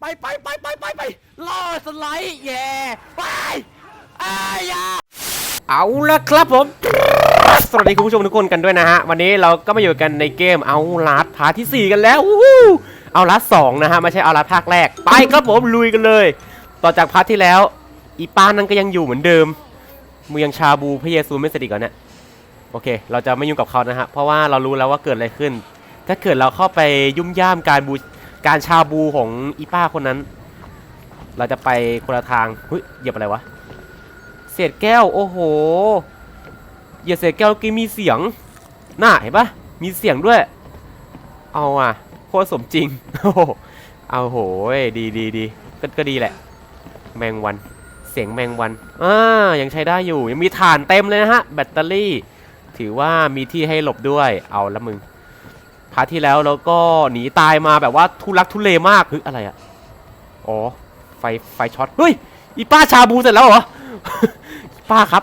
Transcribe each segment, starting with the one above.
ไปไปไปไปไปไปล่อสไลด์แย่ไปอายาเอาละครับผม สวัสดีคุณผู้ชมทุกคนกันด้วยนะฮะ วันนี้เราก็มาอยู่กันในเกมเอาลัดพาร์ทที่ 4 กันแล้วเอาลัดสองนะฮะ ไม่ใช่เอาลัดภาคแรก ไปครับผมลุยกันเลย ต่อจากพาร์ทที่แล้ว อีป้านั่นก็ยังอยู่เหมือนเดิมมึงยังชาบูพระเยซูไม่เสร็จอีกเหรอเนี่ยโอเค เราจะไม่ยุ่งกับเขานะฮะเพราะว่าเรารู้แล้วว่าเกิดอะไรขึ้น ถ้าเกิดเราเข้าไปยุ่มย่ามการบู การชาบูของอีป้าคนนั้น เราจะไปคนละทางเฮ้ยเหยียบอะไรวะเศษแก้วโอ้โหเหยียบเศษแก้วกี้มีเสียงน่าเห็นปะมีเสียงด้วย เอาอะโคตรสมจริงโอ้โหเอาโหยดีดีดีก็ก็ดีแหละ แมงวันเสียงแมงวันอ่ายังใช้ได้อยู่ยังมีฐานเต็มเลยนะฮะ แบตเตอรี่ ถือว่ามีที่ให้หลบด้วยเอาละมึง พาร์ทที่แล้วเราก็หนีตายมาแบบว่าทุลักทุเลมากเฮ้ยอะไรอะอ๋อไฟไฟช็อตเฮ้ยอีป้าชาบูเสร็จแล้วเหรอ ป้าครับ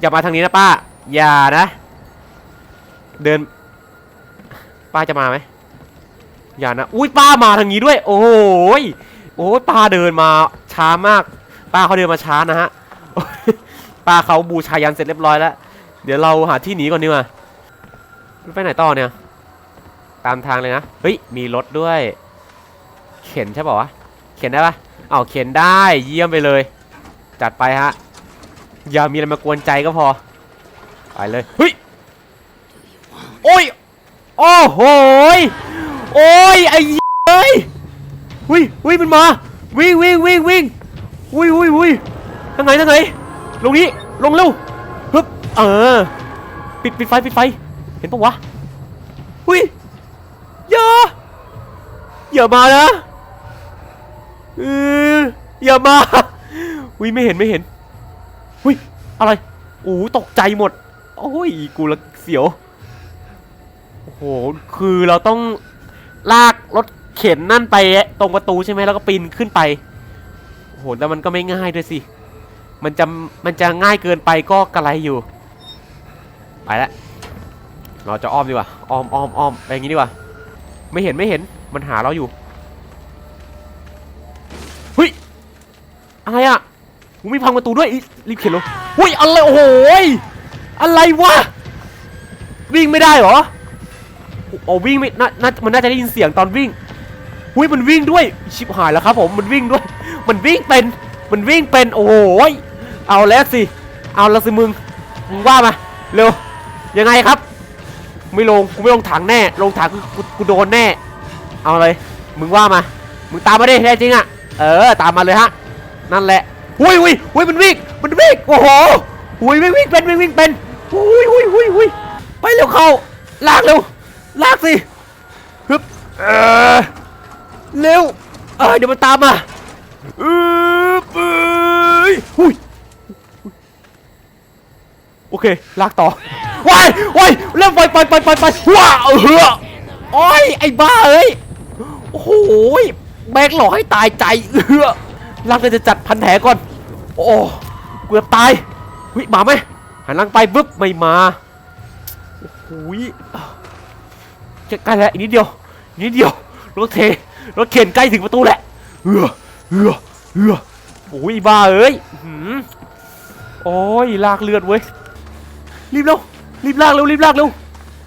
อย่ามาทางนี้นะป้า อย่านะ เดิน ป้าจะมาไหมอย่านะ อุ้ยป้ามาทางนี้ด้วย โอ้ยโอ้ยป้าเดินมาช้ามาก ป้าเขาเดินมาช้านะฮะ ป้าเขาบูชายันเสร็จเรียบร้อยแล้ว เดี๋ยวเราหาที่หนีก่อนดีกว่าไปไหนต่อเนี่ย ตามทางเลยนะ เฮ้ย มีรถด้วย เข็นใช่ป่าวะ เข็นได้ปะเอาเข็นได้ เยี่ยมไปเลย จัดไปฮะ อย่ามีอะไรมากวนใจก็พอ ไปเลย เฮ้ย โอ้ย โอ้โหยโอ้ย ไอ้เอ้ยวิ่งวิ่งมันมา วิ่งวิ่งวิ่งวิ่งวิ่งวิ่งวิ่งทางไหนทางไหน ลงนี้ ลงเร็วฮึบเออ ปิดปิดไฟปิดไฟ เห็นปะวะวิอย่า อย่ามานะเอออย่ามาวิไม่เห็นไม่เห็นวิอะไรโอ้ตกใจหมด โอ้ยกูละเสียวโอ้โหคือเราต้องลากรถเข็นนั่นไปตรงประตูใช่ไหมแล้วก็ปีนขึ้นไปโอ้โหแล้วมันก็ไม่ง่ายด้วยสิมันจะมันจะง่ายเกินไปก็กระไรอยู่ ไปแล้วเราจะอ้อมดีกว่าอ้อมอ้อมอ้อมไปอย่างนี้ดีกว่า ไม่เห็นไม่เห็น มันหาเราอยู่เฮ้ยอะไรอะกูมีพังประตูด้วยรีบเข็นลงเฮ้ยอะไรโอ้โหยอะไรวะวิ่งไม่ได้หรอโอ้วิ่งไม่น่ามันน่าจะได้ยินเสียงตอนวิ่งหุ้ยมันวิ่งด้วยชิบหายแล้วครับผมมันวิ่งด้วย มันวิ่งเป็นมันวิ่งเป็นโอ้โหเอาแล้วสิเอาแล้วสิมึงมึงว่ามาเร็วยังไงครับ ไม่ลงกูไม่ลงถังแน่ ลงถังกูกูโดนแน่ เอาเลย มึงว่ามา มึงตามมาดิแท้จริงอะ เออ ตามมาเลยฮะ นั่นแหละหุยหุยหุยมันวิ่ง มันวิ่ง โอ้โหหุยวิ่งวิ่งเป็นวิ่งวิ่งเป็นหุยหุยหุยหุยไปเร็วเข้า ลากเร็ว ลากสิฮึบเออเร็ว เออเดี๋ยวมันตามมาอือปึ้ยหุยโอเค ลากต่อว้ายว้ายเริ่มไปไปไปไปไปว้าเออโอ้ยไอ้บ้าเอ้ย โอ้โหแบกหลอกให้ตายใจเออร่างเลยจะจัดพันแผลก่อน โอ้เกือบตายเฮ้ยมาไหมหันหลังไปบึ๊บไม่มาโอ้โหจะใกล้แล้วอีกนิดเดียวอีกนิดเดียวรถเทรถเข็นใกล้ถึงประตูแหละเออเออเออโอ้ยบ้าเอ้ยอ๋อหือโอ้ยลากเลือดเว้ยรีบเร็วรีบลากเร็วรีบลากเร็ว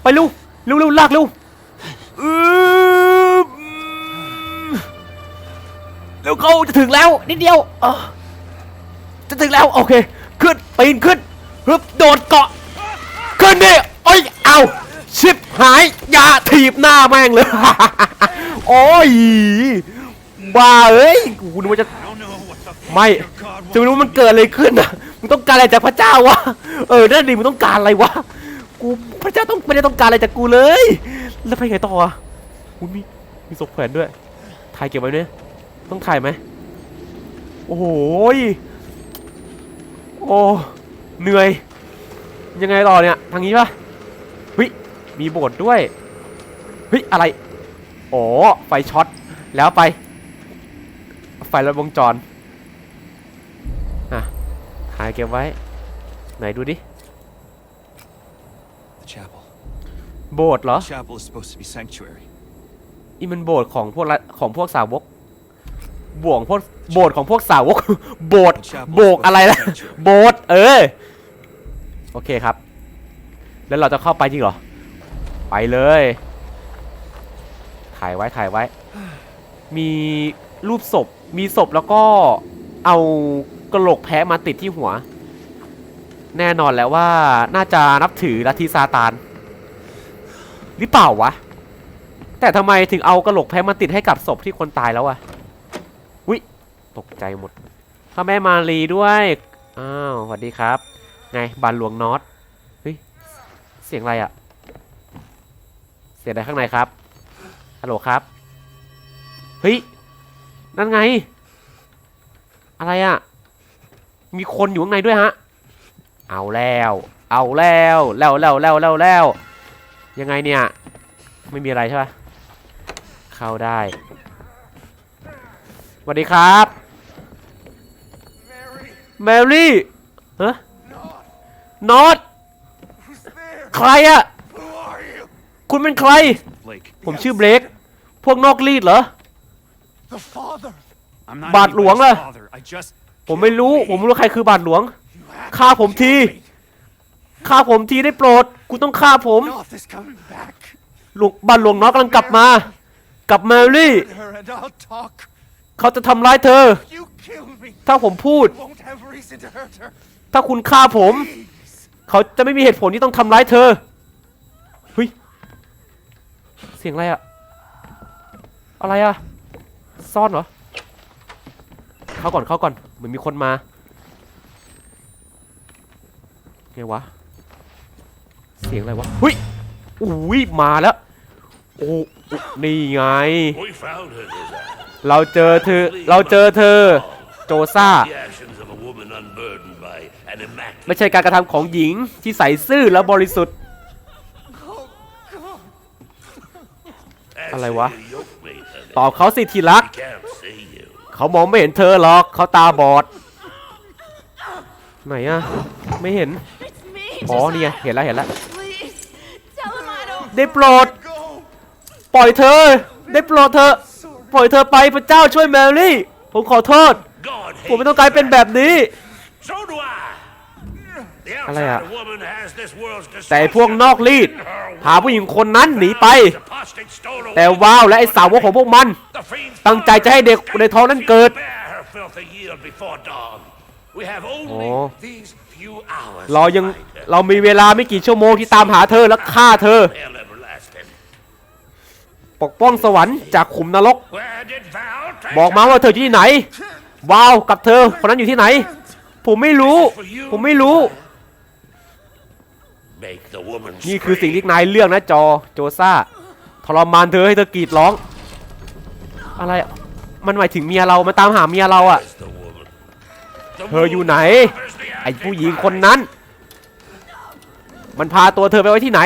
ไปเร็วเร็วเร็วลากเร็ว เร็วเขาจะถึงแล้วนิดเดียวเออจะถึงแล้วโอเค ขึ้นปีนขึ้นฮึบโดดเกาะ ขึ้นดิโอ้ยเอาชิบหายยาถีบหน้าแม่งเลย โอ้ยบ้าเอ้ยกูนึกว่าจะไม่จะไม่รู้มันเกิดอะไรขึ้นอะมึงต้องการอะไรจากพระเจ้าวะเออนั่นดิมึงต้องการอะไรวะกูพระเจ้าต้องไม่ได้ต้องการอะไรจากกูเลย แล้วไปไงต่ออะกูมีมีศพแขวนด้วยถ่ายเก็บไว้เนี่ย ต้องถ่ายไหมโอ้โหยโอ้เหนื่อย ยังไงต่อเนี่ยทางนี้ปะเฮ้ยมีโบสถ์ด้วยเฮ้ยอะไรอ๋อไฟช็อตแล้วไป ไฟลัดวงจรอะถ่ายเก็บไว้ ไหนดูดิ The chapel. โบสถ์เหรอ Chapel is supposed to be sanctuary. นี่มันโบสถ์ของพวกละของพวกสาวก บ่วงพวกโบสถ์ของพวกสาวก โบสถ์โบกอะไรล่ะโบสถ์เออโอเคครับ แล้วเราจะเข้าไปจริงเหรอ ไปเลยถ่ายไว้ถ่ายไว้ มีรูปศพ มีศพแล้วก็เอากระโหลกแพะมาติดที่หัว แน่นอนแล้วว่าน่าจะนับถือลัทธิซาตานหรือเปล่าวะ แต่ทำไมถึงเอากระโหลกแพะมาติดให้กับศพที่คนตายแล้วอะวิ ตกใจหมดพ่อแม่มารีด้วย อ้าวสวัสดีครับ ไงบานหลวงน็อต เฮ้ย เสียงอะไรอะเสียงอะไรข้างในครับ ฮัลโหลครับ เฮ้ย นั่นไง อะไรอะมีคนอยู่ข้างในด้วยฮะ เอาแล้ว เอาแล้ว แล้วแล้วแล้วแล้วแล้ว ยังไงเนี่ย ไม่มีอะไรใช่ปะเข้าได้สวัสดีครับ แมรี่ฮะนอตใครอะคุณเป็นใคร Blake. ผมชื่อเบรกพวกนอกรีดเหรอ The father. I'm not บาทหลวงล่ะ anybody's father. I just ผมไม่รู้ ผมไม่รู้ใครคือบาทหลวง You have ฆ่าผมที killed me. ฆ่าผมทีได้โปรด คุณต้องฆ่าผม Noth is coming back. หลวงบาทหลวงน้อยกำลังกลับมากับแมรี่ Hurt her and I'll talk. เขาจะทำร้ายเธอ You kill me. ถ้าผมพูด Won't have reason to hurt her. ถ้าคุณฆ่าผม Please. เขาจะไม่มีเหตุผลที่ต้องทำร้ายเธอเฮ้ยเสียงอะไรอะอะไรอะซ่อนเหรอ เข้าก่อนเข้าก่อนเหมือนมีคนมาไงวะ เสียงอะไรวะเฮ้ยอุ้ยมาแล้วโอ้นี่ไง We found her, Lizard. เราเจอเธอ เราเจอเธอ โจซ่า ไม่ใช่การกระทำของหญิงที่ใส่ซื่อและบริสุทธิ์ อะไรวะ That's your yoke mate, honey. ตอบเขาสิทีรัก He can't see you. เขามองไม่เห็นเธอหรอก เขาตาบอด ไหนอะไม่เห็น It's me. อ๋อนี่ไงเห็นแล้วเห็นแล้ว Please tell him I don't. ได้โปรด Go. ปล่อยเธอ ได้โปรดเธอ ปล่อยเธอไปพระเจ้าช่วยแมรี่ ผมขอโทษ God ผมไม่ hates ต้องการเป็นแบบนี้ So do I. The อะไรอะ outside woman has this world's แต่ไอ้พวกนอกรีดพาผู้หญิงคนนั้นหนีไป Apostate stole away แต่ว้าวและไอ้สาวกของพวกมัน the fiend's ตั้งใจจะให้เด็กในท้องนั้นเกิด bear her filthy yield before dawn. We have only โอ้ these few hours เรายัง to find her. เรามีเวลาไม่กี่ชั่วโมงที่ตามหาเธอและฆ่าเธอ Hell everlasting. ปกป้องสวรรค์จากขุมนรก Where did Val take บอกมา her? ว่าเธออยู่ที่ไหนว้าวกับเธอคนนั้นอยู่ที่ไหน ผมไม่รู้ ผมไม่รู้ Make the woman นี่คือสิ่ง scream. ที่นายเลือกนะจอโจซ่าทรมานเธอให้เธอกรีดร้อง อะไรอะมันหมายถึงเมียเรามันตามหาเมียเราอะ Where's the woman? The เธออยู่ไหน woman is the ไอ้ผู้หญิง Antichrist. คนนั้น มันพาตัวเธอไปไว้ที่ไหน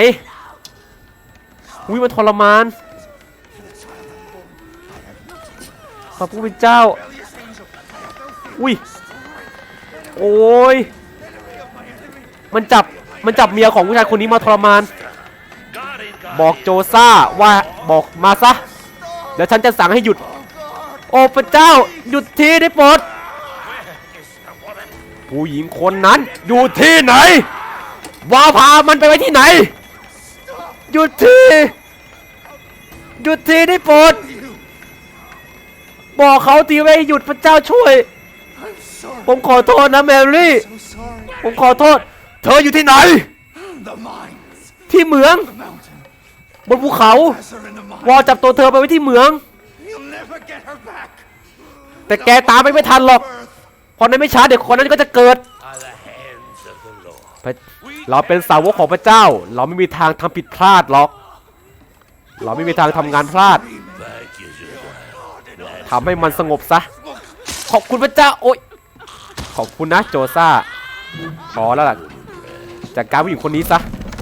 อุ้ยมันทรมานพระผู้เป็นเจ้า อุ้ย โอ้ย มันจับ มันจับเมียของผู้ชายคนนี้มาทรมาน บอกโจซ่าว่าบอกมาซะแล้วฉันจะสั่งให้หยุด โอ้พระเจ้า หยุดทีได้โปรดผู้หญิงคนนั้นอยู่ที่ไหนว่าพามันไปไว้ที่ไหน หยุดที หยุดทีได้โปรดบอกเขาทีไว้หยุดพระเจ้าช่วย ผมขอโทษนะแมรี่ ผมขอโทษ เธออยู่ที่ไหน ที่เหมือง บนภูเขา วอจับตัวเธอไปไว้ที่เหมือง แต่แกตามไปไม่ทันหรอก Birth. พอในไม่ช้าเด็กคนนั้นก็จะเกิด เราเป็นสาวกของพระเจ้า เราไม่มีทางทำผิดพลาดหรอก เราไม่มีทางทำงานพลาดทำให้มันสงบซะ ขอบคุณพระเจ้า โอ๊ย อบคุณนะโจซ่าพอแล้วล่ะจัดการผู้หญิงคนนี้ซะ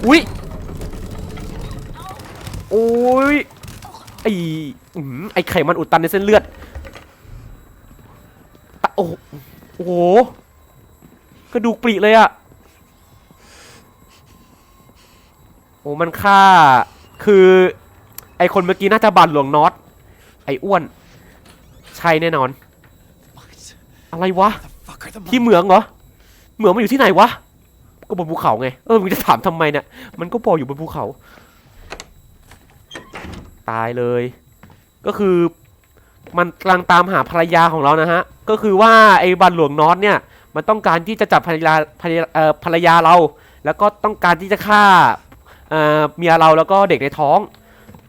อุ๊ยโอ้ยไอ้อื้อหือไอ้ไขมันอุดตันในเส้นเลือดตะโอ้โหโอ้โหกระดูกปริเลยอะโอ้มันฆ่า คือ ไอคนเมื่อกี้น่าจะบันหลวงน็อต ไออ้วน ใช่แน่นอน อะไรวะ ที่เหมืองเหรอ เหมืองมันอยู่ที่ไหนวะ ก็บนภูเขาไง เออ มึงจะถามทำไมเนี่ย มันก็บอกอยู่บนภูเขา ตายเลย ก็คือ มันกำลังตามหาภรรยาของเรานะฮะ ก็คือว่าไอ้บันหลวงนอตเนี่ย มันต้องการที่จะจับภรรยาภรรยาเอ่อภรรยาเรา แล้วก็ต้องการที่จะฆ่าเอ่อเมียเราแล้วก็เด็กในท้อง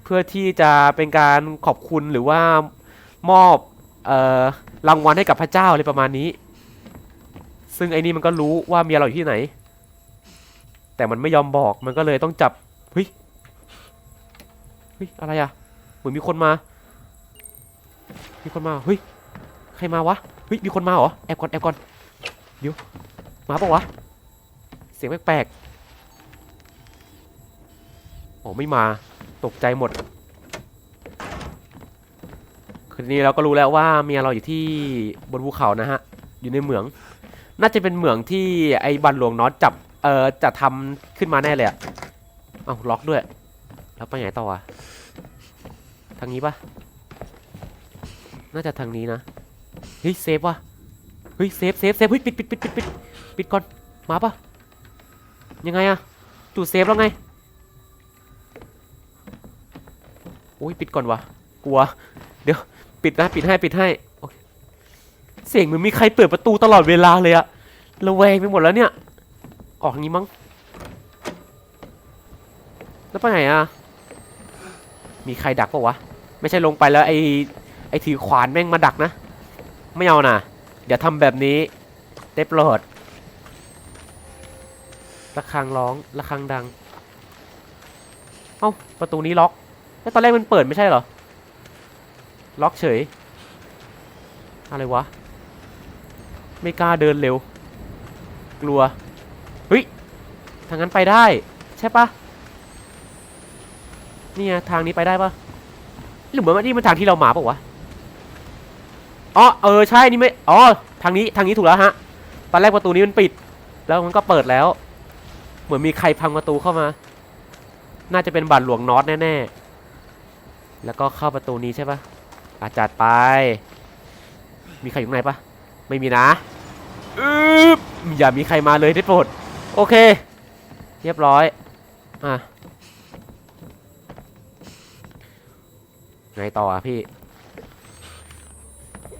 เพื่อที่จะเป็นการขอบคุณหรือว่ามอบเอ่อรางวัลให้กับพระเจ้าอะไรประมาณนี้ ซึ่งไอ้นี่มันก็รู้ว่าเมียเราอยู่ที่ไหน แต่มันไม่ยอมบอกมันก็เลยต้องจับเฮ้ยเฮ้ยอะไรอะเหมือนมีคนมา มีคนมาเฮ้ยใครมาวะเฮ้ยมีคนมาเหรอแอบก่อนแอบก่อนเดี๋ยวมาปะวะเสียงแปลกๆอ๋อไม่มาตกใจหมดคืนนี้เราก็รู้แล้วว่าเมียเราอยู่ที่บนภูเขานะฮะ อยู่ในเหมือง น่าจะเป็นเหมืองที่ไอ้บันหลวงน็อตจับ เอ่อ จะทำขึ้นมาแน่เลยอะเอ้าล็อกด้วย แล้วไปไหนต่ออะทางนี้ปะน่าจะทางนี้นะ เฮ้ยเซฟวะเฮ้ยเซฟเซฟเซฟเฮ้ยปิดปิดปิดปิดปิดปิดก่อน มาปะยังไงอะจุดเซฟแล้วไงโอ้ยปิดก่อนวะกลัว เดี๋ยว ปิดนะ ปิดให้ ปิดให้ เสียงเหมือนมีใครเปิดประตูตลอดเวลาเลยอะระแวงไปหมดแล้วเนี่ย ออกทางนี้มั้ง แล้วไปไหนอะมีใครดักปะวะ ไม่ใช่ลงไปแล้วไอ้ไอ้ถือขวานแม่งมาดักนะ ไม่เอานะเดี๋ยวทำแบบนี้ได้โปรดระฆังร้องระฆังดัง เอ้าประตูนี้ล็อก แล้วตอนแรกมันเปิดไม่ใช่เหรอ ล็อกเฉย อะไรวะ ไม่กล้าเดินเร็ว กลัวเฮ้ยทางนั้นไปได้ ใช่ปะเนี่ไงทางนี้ไปได้ปะหรือเหมือนว่านี่มันทางที่เรามาปะวะอ๋อเออใช่นี่ไม่อ๋อทางนี้ทางนี้ถูกแล้วฮะตอนแรกประตูนี้มันปิด แล้วมันก็เปิดแล้ว เหมือนมีใครพังประตูเข้ามา น่าจะเป็นบาทหลวงน็อตแน่ๆแล้วก็เข้าประตูนี้ใช่ปะอาจัดไป มีใครอยู่ข้างในปะ ไม่มีนะอึ๊บอย่ามีใครมาเลยได้โปรด โอเค เรียบร้อย อะ ไงต่ออะพี่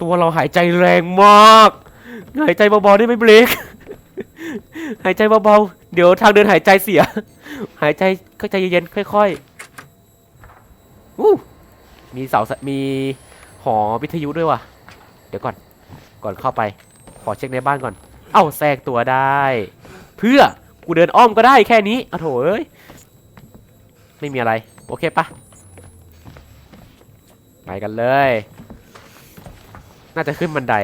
ตัวเราหายใจแรงมาก หายใจเบาๆได้ไหมเบรกหายใจเบาๆ เดี๋ยวทางเดินหายใจเสีย หายใจก็ใจเย็นๆ ค่อยๆอู้มีเสาสมีหอวิทยุด้วยว่ะ เดี๋ยวก่อน ก่อนเข้าไป ขอเช็คในบ้านก่อน เอ้าแทรกตัวได้ เพื่อกูเดินอ้อมก็ได้แค่นี้อะโถเอ้ยไม่มีอะไร โอเคปะไปกันเลย น่าจะขึ้นบันได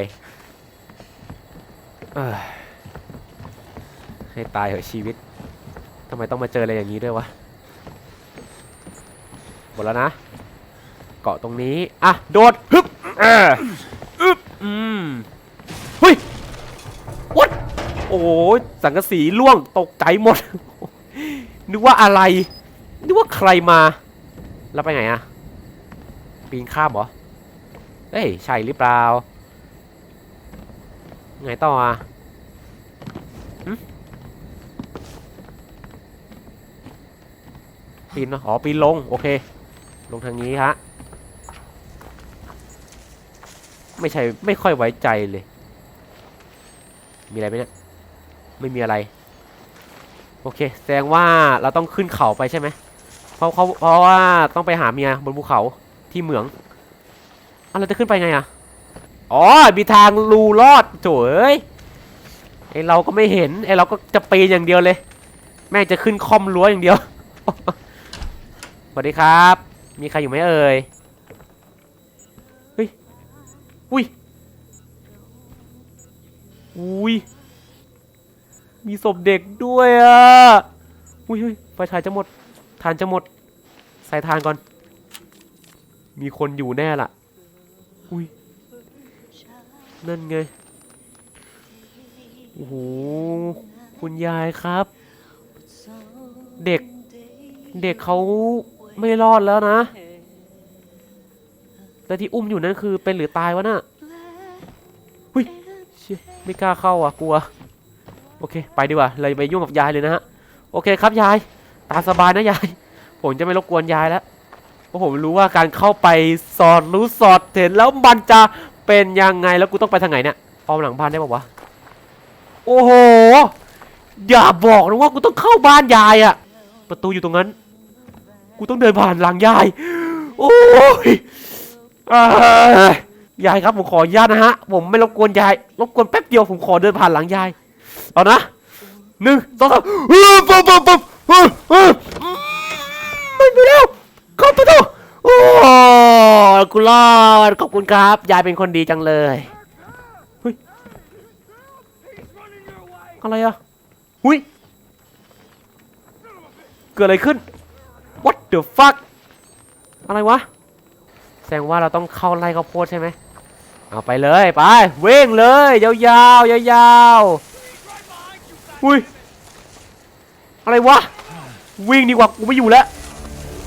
ให้ตายเหอะชีวิตทำไมต้องมาเจออะไรอย่างนี้ด้วยวะหมดแล้วนะ เกาะตรงนี้ อะ โดดฮึบเออ อืมเฮ้ยวัดโอ้ยสังกะสีล่วงตกใจหมด นึกว่าอะไร นึกว่าใครมา แล้วไปไหนอะปีนข้ามเหรอ เอ้ย ใช่หรือเปล่า ไงต่ออะปีนเนอะอ๋อ ปีนลง โอเค ลงทางนี้ฮะ ไม่ใช่ไม่ค่อยไว้ใจเลย มีอะไรไหมเนี่ยไม่มีอะไร โอเค แสดงว่าเราต้องขึ้นเขาไปใช่ไหมเพราะเขาเพราะว่าต้องไปหาเมียบนภูเขาที่เหมืองอะเราจะขึ้นไปไงอะอ๋อมีทางรูลอดโถเอ้ยไอเราก็ไม่เห็นไอเราก็จะปีนอย่างเดียวเลย แม่จะขึ้นคอมรั้วอย่างเดียวสวัสดีครับ มีใครอยู่ไหมเอ่ย อุ้ย อุ้ย มีศพเด็กด้วยอะ อุ้ยไฟฉายจะหมดทานจะหมด ใส่ทานก่อน มีคนอยู่แน่ล่ะ อุ้ย นั่นไง โอ้โห คุณยายครับ เด็ก เด็กเขาไม่รอดแล้วนะ แต่ที่อุ้มอยู่นั่นคือเป็นหรือตายวะน่ะเฮ้ยชิไม่กล้าเข้าอะกลัว โอเค ไปดีกว่าเลยไปยุ่งกับยายเลยนะฮะ โอเคครับยาย ตามสบายนะยาย ผมจะไม่รบกวนยายแล้ว เพราะผมรู้ว่าการเข้าไปสอดรู้สอดเห็นแล้วมันจะเป็นยังไงแล้วกูต้องไปทางไหนเนี่ยอ้อมหลังบ้านได้ปะวะ โอ้โห อย่าบอกนะว่ากูต้องเข้าบ้านยายอะประตูอยู่ตรงนั้น กูต้องเดินผ่านหลังยาย โอ้ย อ่ายายครับผมขออนุญาตนะฮะ ผมไม่รบกวนยาย รบกวนแป๊บเดียวผมขอเดินผ่านหลังยาย เอานะหนึ่งสองสามเฮ้ยปั๊บปั๊บปั๊บเฮ้ยเฮ้ยไม่ไปแล้วเข้าประตูโอ้กูรอดขอบคุณครับ ยายเป็นคนดีจังเลยเฮ้ยอะไรอะหุยเกิดอะไรขึ้น what the fuck อะไรวะ แสดงว่าเราต้องเข้าไล่ข้าวโพดใช่ไหมเอาไปเลยไปวิ่งเลยยาวๆยาวๆอุ้ยอะไรวะวิ่งดีกว่ากูไม่อยู่แล้ว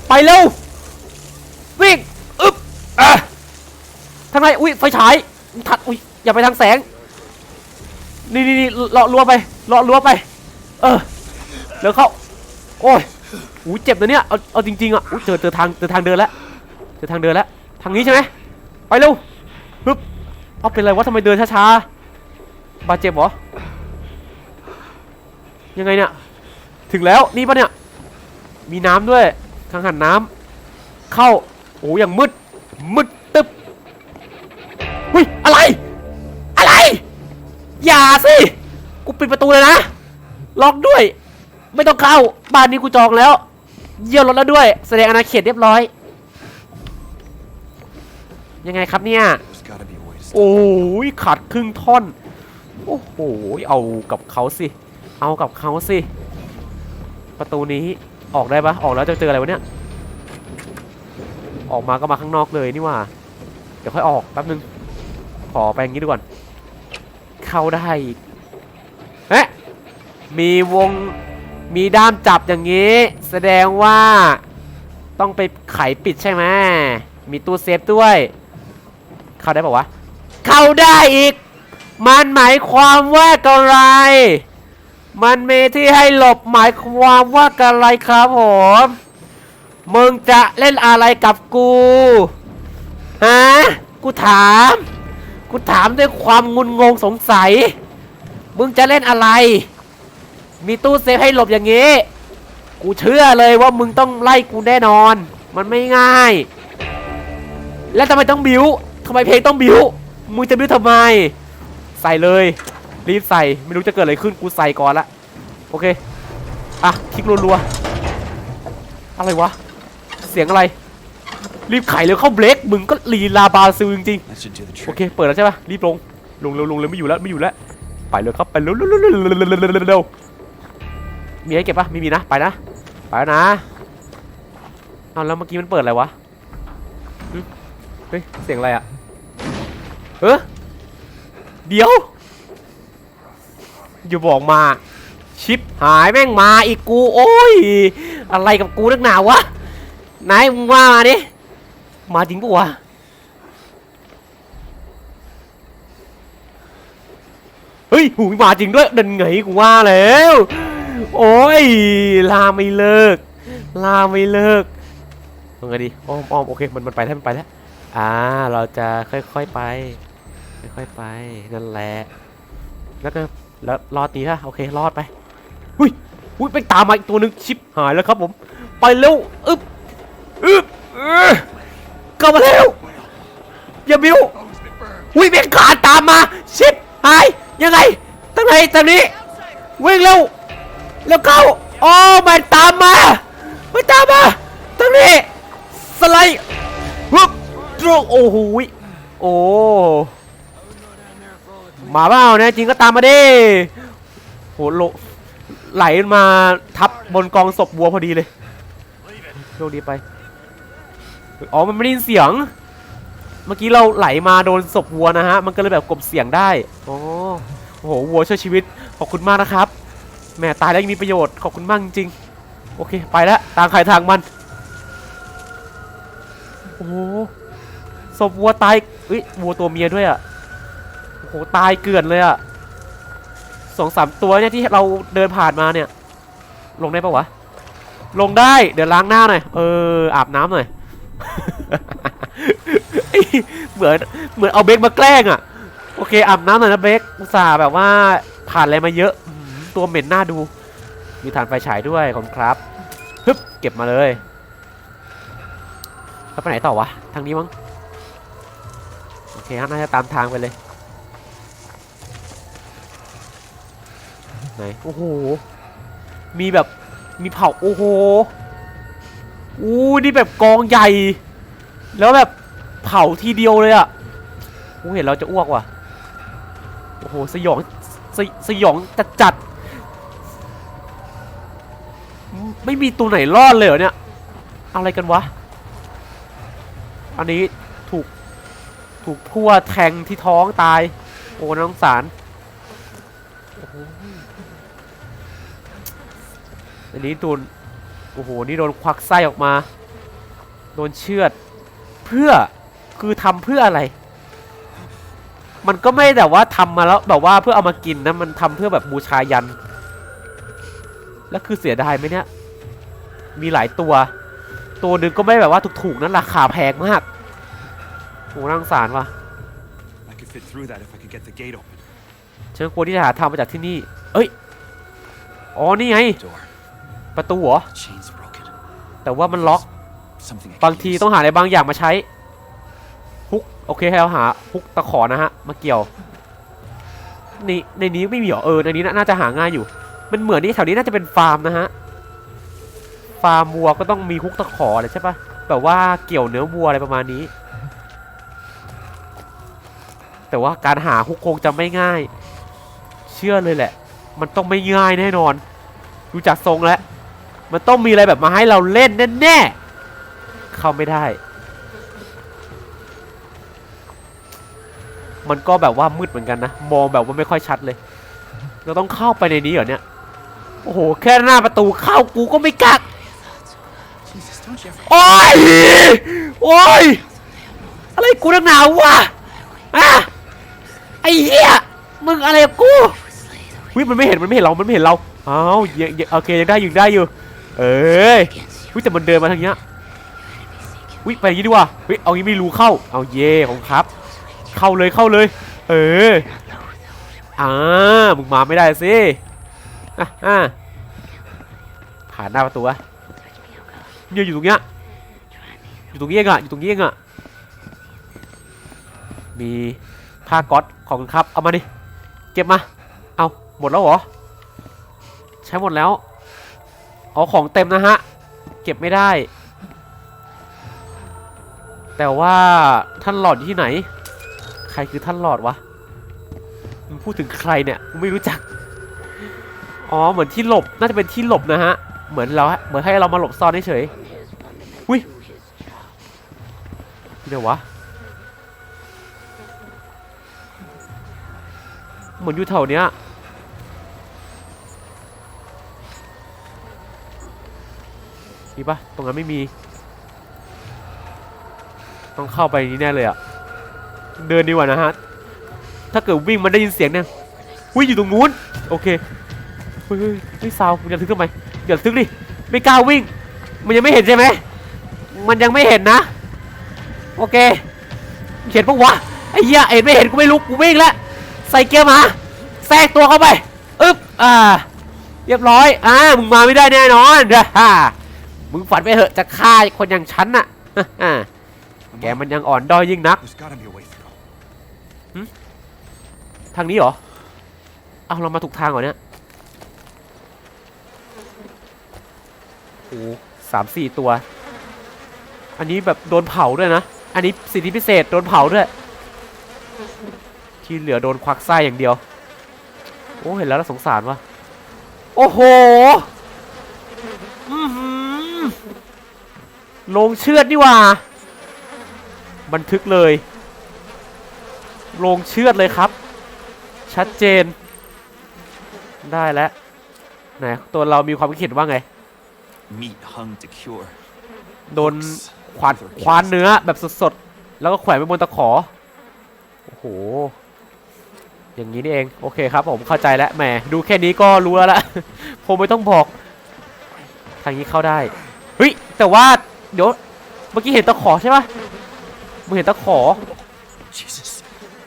ไปเร็ววิ่งอึ๊บอะทางไหนอุ้ยไฟฉายถัดอุ้ยอย่าไปทางแสงนี่นี่นี่เลาะรั้วไปเลาะรั้วไป เออเร็วเข้าโอ้ยอุ้ยเจ็บนะเนี่ยเอาเอาจริงๆอะเจอเจอทางเจอทางเดินแล้วเจอทางเดินแล้ว ทางนี้ใช่ไหมไปเร็วฮึบเอาเป็นไรวะทำไมเดินช้าๆบาดเจ็บเหรอยังไงเนี่ยถึงแล้วนี่ปะเนี่ยมีน้ำด้วยทางหันน้ำเข้าโอ้ยังมืดมืดตึ๊บเฮ้ยอะไร อะไร อย่าสิกูปิดประตูเลยนะล็อกด้วย ไม่ต้องเข้าบ้านนี้กูจองแล้ว เยี่ยวรถแล้วด้วย แสดงอาณาเขตเรียบร้อย ยังไงครับเนี่ย There's gotta be a way to stop. โอ้ยขาดครึ่งท่อน โอ้โห เอากับเขาสิ เอากับเขาสิ ประตูนี้ออกได้ปะออกแล้วจะเจออะไรวะเนี่ย ออกมาก็มาข้างนอกเลยนี่หว่า เดี๋ยวค่อยออกแป๊บนึง ขอไปอย่างนี้ดูก่อน เข้าได้อีกเอ๊ะมีวง มีด้ามจับอย่างนี้ แสดงว่าต้องไปไขปิดใช่ไหมมีตู้เซฟด้วย เข้าได้ปะวะ เข้าได้อีก มันหมายความว่ากะไร มันมีที่ให้หลบหมายความว่ากะไรครับผม มึงจะเล่นอะไรกับกู ฮะ กูถาม กูถามด้วยความงุนงงสงสัย มึงจะเล่นอะไร มีตู้เซฟให้หลบอย่างงี้ กูเชื่อเลยว่ามึงต้องไล่กูแน่นอน มันไม่ง่าย แล้วทำไมต้องบิว ทำไมเพลงต้องบิวมึงจะบิวทำไม ใส่เลย รีบใส่ไม่รู้จะเกิดอะไรขึ้นกูใส่ก่อนละโอเคอะคลิกรัวๆอะไรวะ เสียงอะไร รีบไขเลยเข้าเบรกมึงก็ลีลาบาซิงจริงโอเค เปิดแล้วใช่ปะรีบลงลงเร็วลงเลยไม่อยู่แล้วไม่อยู่แล้วไปเลยครับไปเร็วเร็วเร็วเร็วมีให้เก็บปะไม่มีนะไปนะไปนะเอาแล้วเมื่อกี้มันเปิดอะไรวะเฮ้ยเสียงอะไรอะ เออเดี๋ยว อย่าบอกมา ชิปหายแม่งมาอีกกู โอ้ย อะไรกับกูนักหนาวะนายมึงว่ามาดิมาจริงปะวะเฮ้ยหูมาจริงด้วยเดินไงกูว่าแล้ว โอ้ย ลาไม่เลิก ลาไม่เลิกยังไงดีอ้อมอ้อมโอเค มันมันไปแล้วมันไปแล้ว อ่า เราจะค่อยๆไป ค่อยๆไปนั่นแหละแล้วก็แล้วรอดดีนะโอเค รอดไปหุ้ยหุ้ยไปตามมาอีกตัวหนึ่งชิปหายแล้วครับผม ไปเร็วอึ๊บอึ๊บเออเข้ามาเร็วอย่าบิ้วอุ้ยเบงขาดตามมาชิปหายยังไงตั้งไหนตอนนี้วิ่งเร็วแล้วเข้าโอ้มันตามมามันตามมาตรงนี้สไลด์ฮึบโอ้โอ้โหโอ้ มาเปล่าแนะจริงก็ตามมาดิโหโลไหลมาทับบนกองศพวัวพอดีเลยโชคดีไปอ๋อมันไม่ได้ยินเสียง เมื่อกี้เราไหลมาโดนศพวัวนะฮะ มันก็เลยแบบกบเสียงได้อ๋อโอ้โหวัวช่วยชีวิตขอบคุณมากนะครับแหมตายแล้วยังมีประโยชน์ขอบคุณมากจริงโอเคไปแล้วทางใครทางมันโอ้โหศพวัวตายเอ้ยวัวตัวเมียด้วยอะ โอ้โหตายเกลื่อนเลยอะสองสามตัวเนี่ยที่เราเดินผ่านมาเนี่ย ลงได้ปะวะ ลงได้เดี๋ยวล้างหน้าหน่อยเอออาบน้ำหน่อยเอ้ยเหมือนเหมือนเอาเบคมาแกล้งอะโอเคอาบน้ำหน่อยนะเบคอุตส่าห์แบบว่าผ่านอะไรมาเยอะตัวเหม็นหน้าดู มีฐานไฟฉายด้วยขอบคุณครับฮึบเก็บมาเลยแล้วไปไหนต่อวะทางนี้มั้งโอเคฮะน่าจะตามทางไปเลย ไหนโอ้โห มีแบบมีเผาโอ้โหอู้นี่แบบกองใหญ่ แล้วแบบเผาทีเดียวเลยอะโอ้เห็นเราจะอ้วกว่ะโอ้โหสยองสยสยองจัดจัดๆไม่มีตัวไหนรอดเลยเหรอเนี่ย อะไรกันวะ อันนี้ถูกถูกพั่วแทงที่ท้องตาย โอ้น้าสงสาร อันนี้โดนโอ้โหนี่โดนควักไส้ออกมา โดนเชือด เพื่อคือทำเพื่ออะไร มันก็ไม่แต่ว่าทำมาแล้วแบบว่าเพื่อเอามากินนะมันทำเพื่อแบบบูชายัน แล้วคือเสียดายไหมเนี่ย มีหลายตัว ตัวหนึ่งก็ไม่แบบว่าถูกๆนั้นราคาแพงมากโหน่าสงสารว่ะ I could fit through that if I could get the gate open. ฉันควรที่จะหาทางมาจากที่นี่ เอ้ย อ๋อ นี่ไง Door. ประตูเหรอ Chain's broken. แต่ว่ามันล็อก Something I บาง could ที use. ต้องหาอะไรบางอย่างมาใช้ ฮุก โอเคให้เราหาฮุกตะขอนะฮะ มาเกี่ยว ในในนี้ไม่มีเหรอ เออ ในนี้น่าน่าจะหาง่ายอยู่ มันเหมือนนี่แถวนี้น่าจะเป็นฟาร์มนะฮะ ฟาร์มวัวก็ต้องมีฮุกตะขออะไรใช่ปะแบบว่าเกี่ยวเนื้อวัวอะไรประมาณนี้ แต่ว่าการหาฮุกคงจะไม่ง่าย เชื่อเลยแหละ มันต้องไม่ง่ายแน่นอน ดูจากทรงแล้ว มันต้องมีอะไรแบบมาให้เราเล่นแน่ๆ เข้าไม่ได้ มันก็แบบว่ามืดเหมือนกันนะ มองแบบว่าไม่ค่อยชัดเลย เราต้องเข้าไปในนี้เหรอเนี่ย โอ้โห แค่หน้าประตูเข้ากูก็ไม่กักโอ้ย โอ้ย อะไรกูนักหนาววะอะไอ้เหี้ย มึงอะไรกูวิมันไม่เห็น มันไม่เห็นเรา มันไม่เห็นเรา อ้าวเยเยโอเคยังได้ยังได้อยู่ เอ้ยวิแต่มันเดินมาทางเนี้ยวิไปอย่างนี้ดีกว่าวิเอางี้ไม่รู้เข้า เอาเย่ของครับ เข้าเลยเข้าเลย เอออ่ามึงมาไม่ได้สิอะอะผ่านหน้าประตูอะเนี่ยอยู่ตรงเนี้ยอยู่ตรงนี้เองอะอยู่ตรงนี้เองอะมีผ้าก๊อตของคุณครับ เอามาดิ เก็บมา เอาหมดแล้วเหรอ ใช้หมดแล้ว อ๋อของเต็มนะฮะ เก็บไม่ได้ แต่ว่าท่านหลอดอยู่ที่ไหน ใครคือท่านหลอดวะมึงพูดถึงใครเนี่ยไม่รู้จัก อ๋อเหมือนที่หลบน่าจะเป็นที่หลบนะฮะ เหมือนเราเหมือนให้เรามาหลบซ่อนเฉยอุ้ยที่ไหนวะเหมือนอยู่แถวเนี้ย มีปะตรงนั้นไม่มี ต้องเข้าไปนี่แน่เลยอะเดินดีกว่านะฮะ ถ้าเกิดวิ่งมันได้ยินเสียงเนี่ยวิ่งอยู่ตรงนู้น โอเคเฮ้ยเฮ้ยเฮ้ยซาวอย่าทึกทำไมอย่าทึกดิ ไม่กล้าวิ่ง มันยังไม่เห็นใช่ไหม มันยังไม่เห็นนะ โอเค เห็นปะวะ ไอ้เหี้ยเห็นไม่เห็นกูไม่รู้กูวิ่งแล้ว ใส่เกียร์มา แทรกตัวเข้าไป อึ๊บ อ่า เรียบร้อย อ่า มึงมาไม่ได้แน่นอนฮ่า มึงฝันไปเหอะจะฆ่าคนอย่างฉันน่ะแกมันยังอ่อนด้อยยิ่งนักทางนี้เหรอเอาเรามาถูกทางเหรอเนี่ยโอ้สามสี่ตัว อันนี้แบบโดนเผาด้วยนะ อันนี้สิทธิพิเศษโดนเผาด้วย ที่เหลือโดนควักไส้อย่างเดียว โอ้เห็นแล้วสงสารวะโอ้โห อื้อหือ ลงเชือดนี่หว่า บันทึกเลย ลงเชือดเลยครับ ชัดเจน ได้แล้วไหนตัวเรามีความคิดเห็นว่าไง Meat hung to cure. โดนขวานควานเนื้อแบบสดๆ แล้วก็แขวนไว้บนตะขอ โอ้โห อย่างนี้นี่เอง โอเคครับผมเข้าใจแล้วแหม ดูแค่นี้ก็รู้แล้วละผมไม่ต้องบอก ทางนี้เข้าได้ เฮ้ย แต่ว่า เดี๋ยวเมื่อกี้เห็นตะขอใช่ปะมึงเห็นตะขอ Jesus.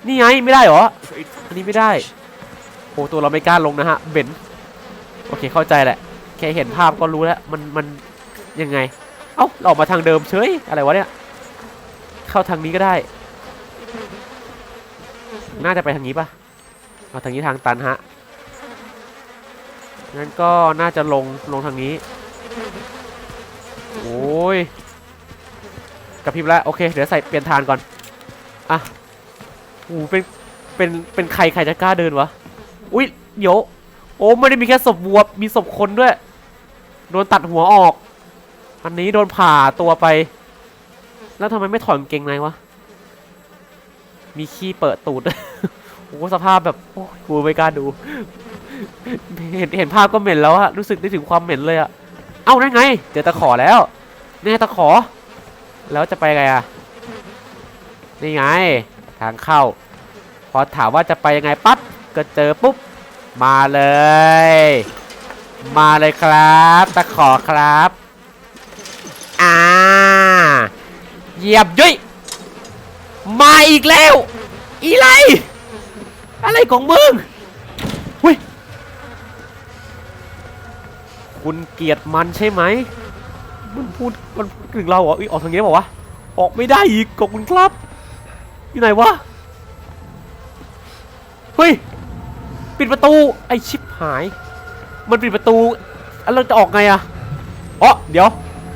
นี่ไงไม่ได้เหรอ Prayed for อันนี้ไม่ได้ โอ้ตัวเราไม่กล้าลงนะฮะ เบนโอเคเข้าใจแหละ แค่เห็นภาพก็รู้แล้ว มันมันยังไง เอ้าเราออกมาทางเดิมเฉย อะไรวะเนี่ย เข้าทางนี้ก็ได้ น่าจะไปทางนี้ปะเอาทางนี้ทางตันฮะงั้นก็น่าจะลงลงทางนี้ โอ้ยกระพริบแล้วโอเคเดี๋ยวใส่เปลี่ยนทานก่อนอะโอ้เป็นเป็นเป็นใครใครจะกล้าเดินวะอุ้ยเดี๋ยวโอ้ไม่ได้มีแค่ศพวัวมีศพคนด้วย โดนตัดหัวออก อันนี้โดนผ่าตัวไป แล้วทำไมไม่ถอดกางเกงในวะมีขี้เปิดตูดโอ้สภาพแบบโอ้ยกูไม่กล้าดู เห็นเห็นภาพก็เหม็นแล้วอะรู้สึกได้ถึงความเหม็นเลยอะ เอ้านั่นไง เจอตะขอแล้วนี่ไงตะขอ แล้วจะไปไงอะนี่ไง ทางเข้า พอถามว่าจะไปยังไงปั๊บก็เจอปุ๊บ มาเลย มาเลยครับ ตะขอครับอ่าเหยียบยุ้ยมาอีกแล้ว อีไร อะไรของมึงหุย คุณเกลียดมันใช่ไหมมันพูดมันถึงเราเหรออยออกทางนี้เปล่าวะออกไม่ได้อีกขอบคุณครับ อยู่ไหนวะเฮ้ยปิดประตูไอชิปหาย มันปิดประตูแล้วเราจะออกไงอะอ๋อเดี๋ยว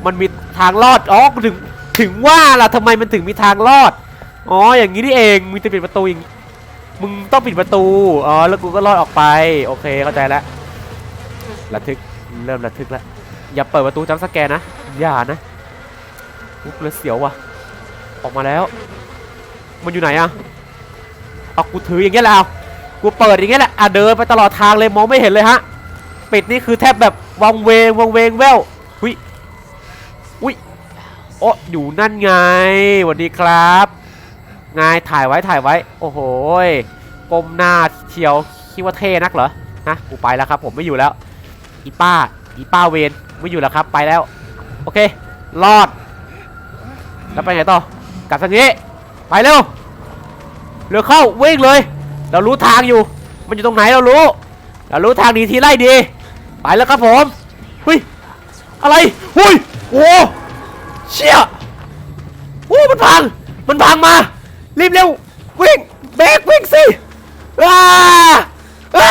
มันมีทางรอดอ๋อกูถึงถึงว่าล่ะทำไมมันถึงมีทางรอดอ๋ออย่างนี้นี่เองมีแต่ปิดประตูอย่างมึงต้องปิดประตูอ๋อแล้วกูก็รอดออกไป โอเคเข้าใจแล้วระทึก เริ่มระทึกแล้ว อย่าเปิดประตูจัมสแกนนะ อย่านะอุ๊ยเลือเสียวว่ะ ออกมาแล้ว มันอยู่ไหนอะเอากูถืออย่างเงี้ยแหละเอากูเปิดอย่างเงี้ยแหละอะเดินไปตลอดทางเลยมองไม่เห็นเลยฮะ ปิดนี่คือแทบแบบวังเวงวังเวงแววหุยอุ้ยโอ้อยู่นั่นไงสวัสดีครับไงถ่ายไว้ถ่ายไว้ โอ้โหก้มหน้าเชียวคิดว่าเท่นักเหรอฮะกูไปแล้วครับ ผมไม่อยู่แล้ว อีป้า อีป้าเวนไม่อยู่แล้วครับ ไปแล้ว โอเค รอด แล้วไปไหนต่อ กลับทางนี้ ไปเร็ว เร็วเข้าวิ่งเลย เรารู้ทางอยู่ มันอยู่ตรงไหนเรารู้ เรารู้ทางดีทีไล่ดี ไปแล้วครับผมเฮ้ยอะไรเฮ้ยโอ้เชี่ยโอ้มันพัง มันพังมา รีบเร็ว วิ่งเบรกวิ่งสิอ้าอ้า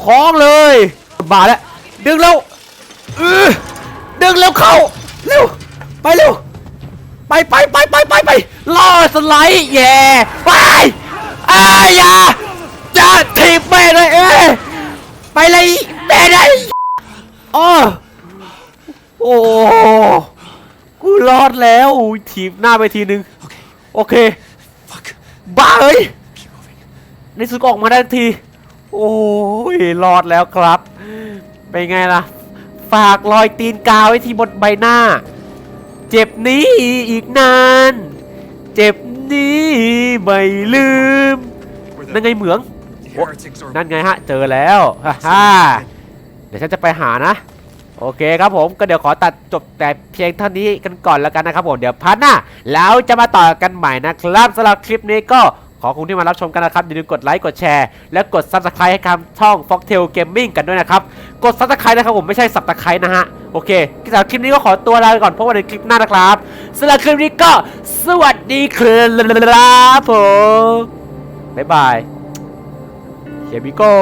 คล้องเลย มาแล้วดึงเร็วเออดึงเร็วเข้าเร็วไปเร็วไปไปไปไปไปไปล่อสไลด์แย่ไปอายอย่าจะถีบแม่เลยเอ้ยไปเลยแม่เลยอ้อโอ้กูรอดแล้วอุ๊ยถีบหน้าไปทีนึงโอเคบ้าเอ้ยในสุดก็ออกมาได้ทันที โอ้ยรอดแล้วครับ เป็นไงล่ะ ฝากรอยตีนกาวไว้ที่บนใบหน้า เจ็บนี้อีกนาน เจ็บนี้ไม่ลืม นั่นไงเหมือง นั่นไงฮะ เจอแล้วฮ่าฮ่าเดี๋ยวฉันจะไปหานะ โอเคครับผมก็เดี๋ยวขอตัดจบแต่เพียงเท่านี้กันก่อนแล้วกันนะครับผม เดี๋ยวพันหน้าแล้วจะมาต่อกันใหม่นะครับสำหรับคลิปนี้ก็ ขอบคุณที่มารับชมกันนะครับ อย่าลืมกดไลค์ กดแชร์ และกด Subscribe ให้คำช่อง Foxtail Gaming กันด้วยนะครับ กด Subscribe นะครับผมไม่ใช่ Subscribe นะฮะ โอเคสำหรับคลิปนี้ก็ขอตัวลาไปก่อนพบกันในคลิปหน้านะครับสำหรับคลิปนี้ก็สวัสดีครับผมบ๊ายบาย Here we go